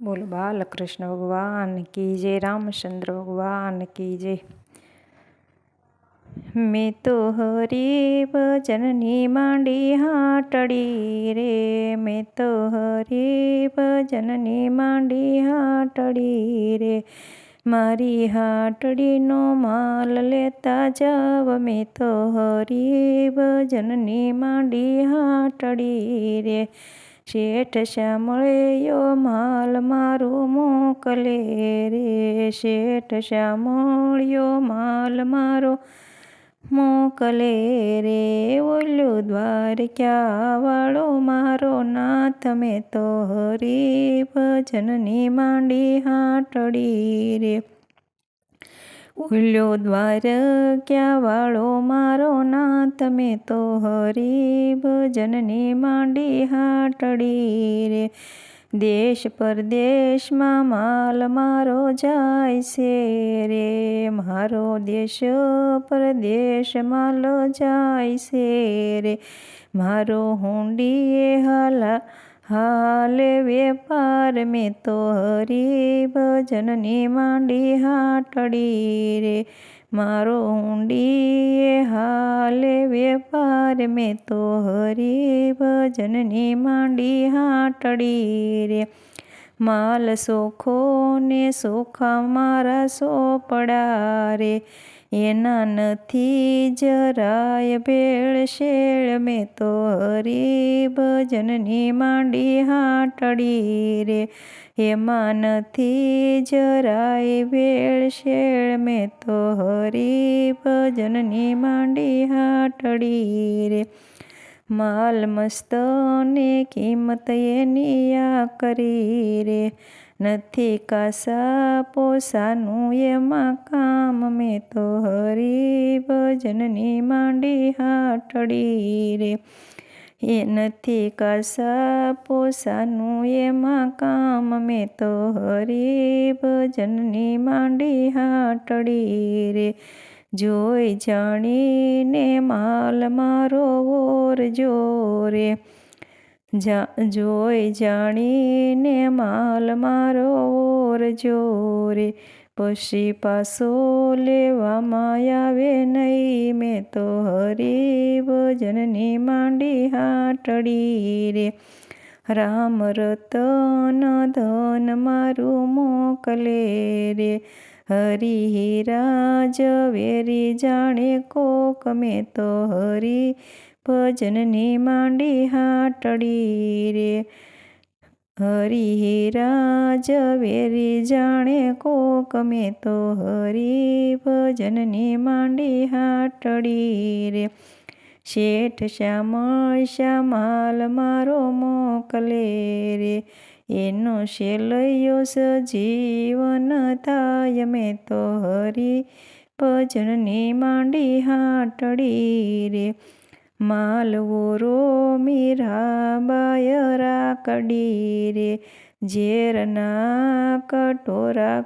બોલો, બાલકૃષ્ણ ભગવાન કી જય, રામચંદ્ર ભગવાન કી જય. મેં તો હરી ભજનની માંડી હાટડી રે, મેં તો હરી ભજનની માંડી હાટડી રે. મારી હાટડીનો માલ લેતા જાવ, મેં તો હરી ભજનની માંડી હાટડી રે. શેઠ શ્યામળેયો માલ મારો મોકલે રે. શેઠ શ્યામળ્યો માલ મારો મોકલે રે. ઓલો દ્વાર ક્યાં વાળો મારો નાથ મેં તો હરી ભજનની માંડી હાટડી રે. ઉલ્યો દ્વાર, ક્યાં વાળો મારો નાથ? મેં તો હરી ભજનની માંડી હાટડી રે. દેશ પરદેશમાં માલ મારો જાય છે રે. મારો દેશ પરદેશ માલ જાય છે રે. મારો હુંડીએ હાલા હાલે વેપાર મેં તો હરી ભજનની માંડી હાટડી રે. મારો ઊંડીએ હાલ વેપાર મેં તો હરી ભજનની માંડી હાટડી રે. માલ સોખો ને સોખા મારા સોપડા રે એના નથી જરાય ભેળ શેળ, મેં તો હરી ભજનની માંડી હાટડી રે. એમાં નથી જરાય ભેળ શેળ, મેં તો હરી ભજનની માંડી હાટડી રે. માલ મસ્તને કિંમત એની આ કરી રે. નથી કાસા પોસાનું એમાં કામ મેં તો હરી ભજનની માંડી હાટડી રે. એ નથી કાસા પોસાનું એમાં કામ મેં તો હરી ભજનની માંડી હાટડી રે. જોઈ જાણીને માલ મારો ઓર જોરે. જોઈ જાણીને માલ મારો ઓર જોરે. પછી પાસો લેવામાં આવે નહીં, મેં તો હરી ભજનની માંડી હાટડી રે. રામ રતન ધન મારું મોકલે રે. હરી હિરાજ વેરી જાણે કોક મેં તો હરી ભજનની માંડી હાટડી રે. હરી હિરાજ વેરી જાણે કોક મેં તો હરી ભજનની માંડી હાટડી રે. શેઠ શ્યામળ શ્યામાલ મારો મોકલે રે. એનો શેલયો સજીવન થાય, મેં તો હરી ભજનની માંડી હાટડી રે. માલવો મીરા બાયરા કડી રે. ઝેરના કટોરા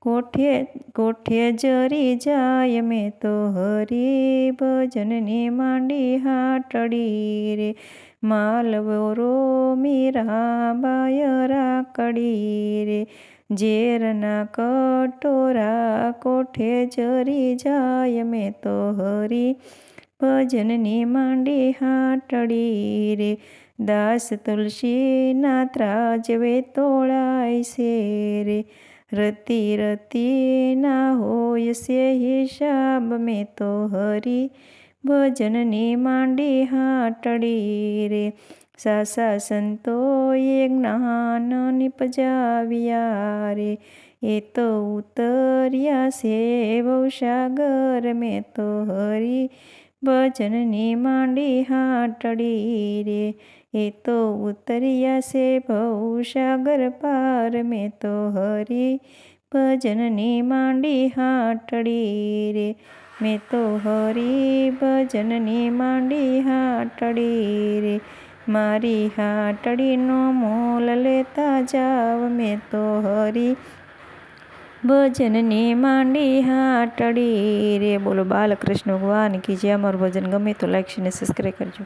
કોઠે કોઠે જરી જાય, મેં તો હરી ભજનની માંડી હાટડી રે. માલવો મીરા બાયરા રાકડી રે ઝેરના કટોરા કોઠે જરી જાય મેં તો હરી ભજનની માંડી હાટડી રે દાસ તુલસીના ત્રાજવે તોળાય છે રે રતી રતી ના હોય સે હિસાબ મેં તો હરી ભજનની માંડી હાટડી રે સાસા સંતોએ જ્ઞાન નિપજાવ્યા રે એ તો ઉતર્યા છે સાગર મેં તો હરી ભજનની માંડી હાટડી રે, એ તો ઉતર્યા છે સાગર પાર મેં તો હરી ભજનની માંડી હાટડી રે, મેં તો હરી ભજનની માંડી હાટડી રે મારી હાટડીનો મોલ લેતા જાવ મેં તો હરી ભજનની માંડી હાટડી રે. બોલો બાલકૃષ્ણ ભગવાન કી જે અમારું ભજન ગમે તો લાઈક અને સબસ્ક્રાઈબ કરજો.